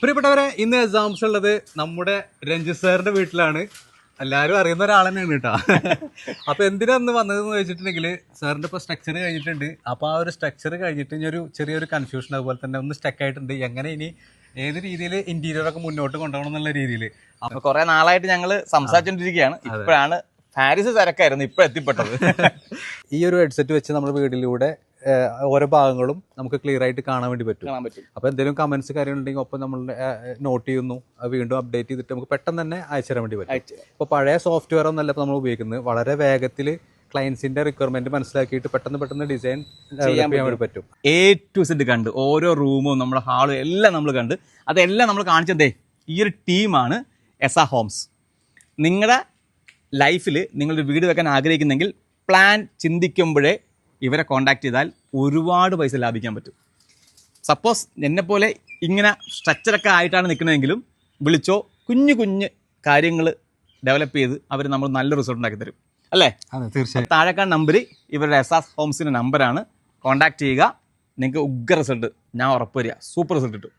പ്രിയപ്പെട്ടവരെ ഇന്ന് എക്സാംസ് ഉള്ളത് നമ്മുടെ രഞ്ജിത് സാറിന്റെ വീട്ടിലാണ്. എല്ലാവരും അറിയുന്ന ഒരാൾ തന്നെയാണ് കേട്ടോ. അപ്പൊ എന്തിനാ ഇന്ന് വന്നതെന്ന് വെച്ചിട്ടുണ്ടെങ്കിൽ സാറിന്റെ ഇപ്പൊ സ്ട്രക്ചർ കഴിഞ്ഞിട്ടുണ്ട്. അപ്പൊ ആ ഒരു സ്ട്രക്ചർ കഴിഞ്ഞിട്ട് ഇനി ഒരു ചെറിയൊരു കൺഫ്യൂഷൻ അതുപോലെ തന്നെ ഒന്ന് സ്റ്റക്ക് ആയിട്ടുണ്ട്. എങ്ങനെ ഇനി ഏത് രീതിയിൽ ഇന്റീരിയർ ഒക്കെ മുന്നോട്ട് കൊണ്ടുപോകണം എന്നുള്ള രീതിയിൽ അപ്പൊ കുറെ നാളായിട്ട് ഞങ്ങൾ സംസാരിച്ചോണ്ടിരിക്കുകയാണ്. ഇപ്പോഴാണ് പാരീസ് തിരക്കായിരുന്നു ഇപ്പൊ എത്തിപ്പെട്ടത്. ഈ ഒരു ഹെഡ്സെറ്റ് വെച്ച് നമ്മുടെ വീടിലൂടെ ഓരോ ഭാഗങ്ങളും നമുക്ക് ക്ലിയർ ആയിട്ട് കാണാൻ വേണ്ടി പറ്റും. അപ്പൊ അപ്പോൾ എന്തെങ്കിലും കമന്റ്സ് കാര്യങ്ങളുണ്ടെങ്കിൽ ഒപ്പം നമ്മൾ നോട്ട് ചെയ്യുന്നു. വീണ്ടും അപ്ഡേറ്റ് ചെയ്തിട്ട് നമുക്ക് പെട്ടെന്ന് തന്നെ അയച്ചു തരാൻ വേണ്ടി പറ്റും. ഇപ്പൊ ഇപ്പോൾ പഴയ സോഫ്റ്റ്വെയർ ഒന്നല്ല നമ്മൾ ഉപയോഗിക്കുന്നത്. വളരെ വേഗത്തിൽ ക്ലയൻസിന്റെ റിക്വയർമെന്റ് മനസ്സിലാക്കിയിട്ട് പെട്ടെന്ന് പെട്ടെന്ന് ഡിസൈൻ ചെയ്യാൻ വേണ്ടി പറ്റും. എ ടു സെറ്റ് കണ്ട് ഓരോ റൂമും നമ്മുടെ ഹാളും എല്ലാം നമ്മൾ കണ്ട് അതെല്ലാം നമ്മൾ കാണിച്ചതേ ഈ ഒരു ടീമാണ് എസ ഹോംസ് നിങ്ങളുടെ ലൈഫിൽ നിങ്ങളൊരു വീട് വെക്കാൻ ആഗ്രഹിക്കുന്നെങ്കിൽ പ്ലാൻ ചിന്തിക്കുമ്പോഴേ ഇവരെ കോൺടാക്ട് ചെയ്താൽ ഒരുപാട് പൈസ ലാഭിക്കാൻ പറ്റും. സപ്പോസ് എന്നെപ്പോലെ ഇങ്ങനെ സ്ട്രക്ചറൊക്കെ ആയിട്ടാണ് നിൽക്കുന്നതെങ്കിലും വിളിച്ചോ കുഞ്ഞു കുഞ്ഞ് കാര്യങ്ങൾ ഡെവലപ്പ് ചെയ്ത് അവർ നമ്മൾ നല്ല റിസൾട്ട് ഉണ്ടാക്കി തരും. അല്ലേ? അതെ തീർച്ചയായും. താഴെക്കാൺ നമ്പർ ഇവരുടെ എസാസ് ഹോംസിന്റെ നമ്പറാണ് കോൺടാക്ട് ചെയ്യുക. നിങ്ങൾക്ക് ഉഗ്ര റിസൾട്ട് ഞാൻ ഉറപ്പ് വരിക. സൂപ്പർ റിസൾട്ട് കിട്ടും.